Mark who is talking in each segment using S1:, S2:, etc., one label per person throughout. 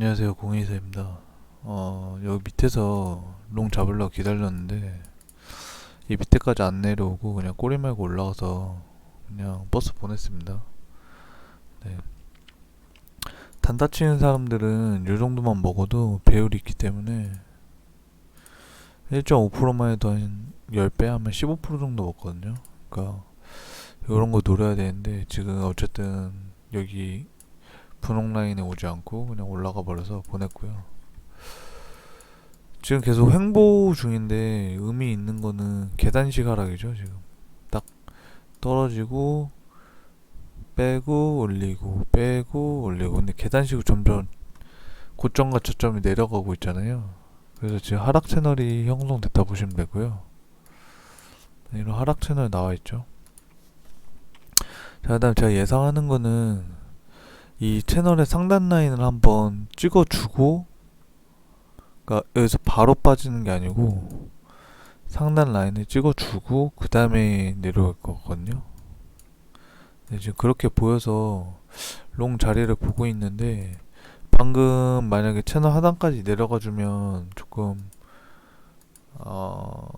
S1: 안녕하세요 공인이사입니다. 어 여기 밑에서 롱 잡으려고 기다렸는데 이 밑에까지 안 내려오고 그냥 꼬리 말고 올라가서 그냥 버스 보냈습니다. 네. 단타 치는 사람들은 요 정도만 먹어도 배율이 있기 때문에 1.5%만 해도 한 10배 하면 15% 정도 먹거든요. 그러니까 요런 거 노려야 되는데 지금 어쨌든 여기 분홍 라인에 오지 않고 그냥 올라가 버려서 보냈고요. 지금 계속 횡보 중인데 의미 있는 거는 계단식 하락이죠. 지금 딱 떨어지고 빼고 올리고 빼고 올리고 근데 계단식으로 점점 고점과 저점이 내려가고 있잖아요. 그래서 지금 하락 채널이 형성됐다 보시면 되고요. 네, 이런 하락 채널 나와 있죠. 자, 그다음 제가 예상하는 거는 이 채널의 상단 라인을 한번 찍어주고 그러니까 여기서 바로 빠지는 게 아니고 상단 라인을 찍어주고 그 다음에 내려올 거거든요. 네, 지금 그렇게 보여서 롱 자리를 보고 있는데 방금 만약에 채널 하단까지 내려가 주면 조금 어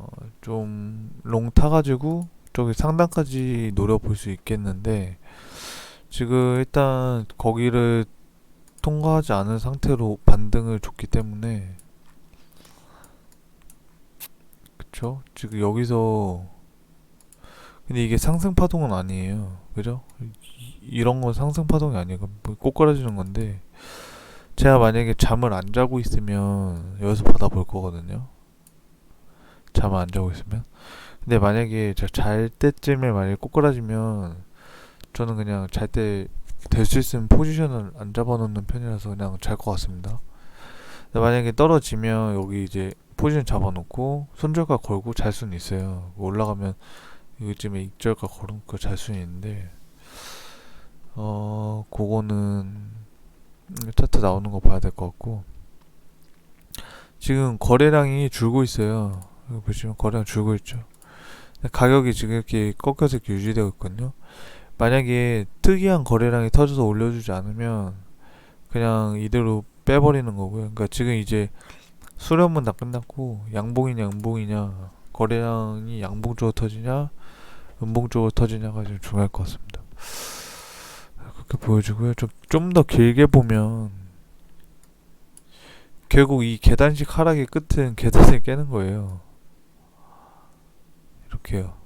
S1: 좀 롱 타가지고 저기 상단까지 노려볼 수 있겠는데 지금 일단 거기를 통과하지 않은 상태로 반등을 줬기 때문에 그쵸? 지금 여기서 근데 이게 상승 파동은 아니에요 그죠? 이- 이런 건 상승 파동이 아니에요 뭐 꼬꾸라지는 건데 제가 만약에 잠을 안 자고 있으면 여기서 받아볼 거거든요 잠을 안 자고 있으면 근데 만약에 제가 잘 때쯤에 만약에 꼬꾸라지면 저는 그냥 잘 때 될 수 있으면 포지션을 안 잡아놓는 편이라서 그냥 잘 것 같습니다. 만약에 떨어지면 여기 이제 포지션 잡아놓고 손절가 걸고 잘 수는 있어요. 올라가면 여기쯤에 익절가 걸고 잘 수는 있는데 어 그거는 차트 나오는 거 봐야 될 것 같고 지금 거래량이 줄고 있어요. 여기 보시면 거래량 줄고 있죠. 가격이 지금 이렇게 꺾여서 이렇게 유지되고 있거든요. 만약에 특이한 거래량이 터져서 올려주지 않으면 그냥 이대로 빼버리는 거고요. 그러니까 지금 이제 수렴은 다 끝났고 양봉이냐 음봉이냐 거래량이 양봉 쪽으로 터지냐 음봉 쪽으로 터지냐가 좀 중요할 것 같습니다. 그렇게 보여주고요. 좀좀더 길게 보면 결국 이 계단식 하락의 끝은 계단을 깨는 거예요. 이렇게요.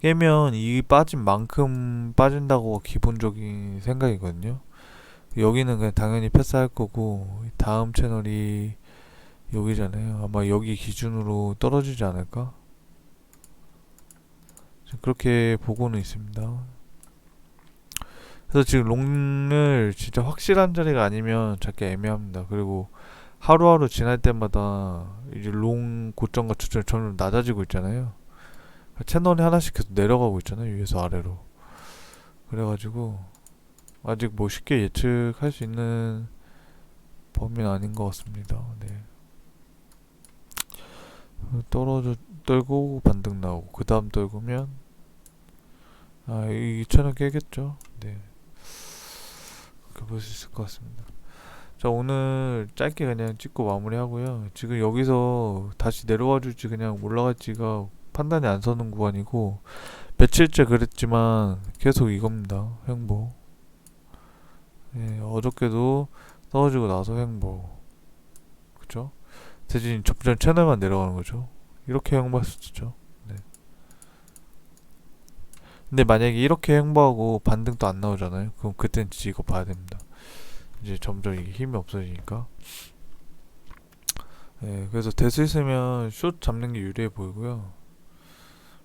S1: 깨면 이 빠진 만큼 빠진다고 기본적인 생각이거든요. 여기는 그냥 당연히 패스할 거고 다음 채널이 여기잖아요. 아마 여기 기준으로 떨어지지 않을까? 그렇게 보고는 있습니다. 그래서 지금 롱을 진짜 확실한 자리가 아니면 잡기 애매합니다. 그리고 하루하루 지날 때마다 이제 롱 고점과 저점이 점점 낮아지고 있잖아요. 채널이 하나씩 계속 내려가고 있잖아요 위에서 아래로. 그래가지고 아직 뭐 쉽게 예측할 수 있는 범위는 아닌 것 같습니다. 네. 떨어져 떨고 반등 나오고 그 다음 떨구면 아이 채널 깨겠죠? 네. 그렇게 볼 수 있을 것 같습니다. 자 오늘 짧게 그냥 찍고 마무리하고요. 지금 여기서 다시 내려와 줄지 그냥 올라갈지가 판단이 안 서는 구간이고 며칠째 그랬지만 계속 이겁니다. 횡보. 예, 어저께도 떨어지고 나서 횡보. 그쵸? 대신 접전 채널만 내려가는 거죠. 이렇게 횡보할 수 있죠. 네. 근데 만약에 이렇게 횡보하고 반등도 안 나오잖아요. 그럼 그땐 진짜 이거 봐야 됩니다. 이제 점점 이게 힘이 없어지니까. 예, 그래서 될 수 있으면 숏 잡는 게 유리해 보이고요.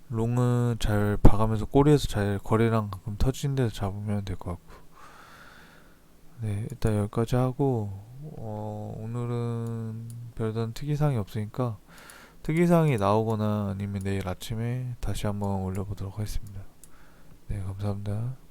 S1: 롱은 잘 봐가면서 꼬리에서 잘 거리랑 가끔 터지는 데서 잡으면 될 것 같고. 네 일단 여기까지 하고 어, 오늘은 별다른 특이사항이 없으니까 특이사항이 나오거나 아니면 내일 아침에 다시 한번 올려보도록 하겠습니다. 네 감사합니다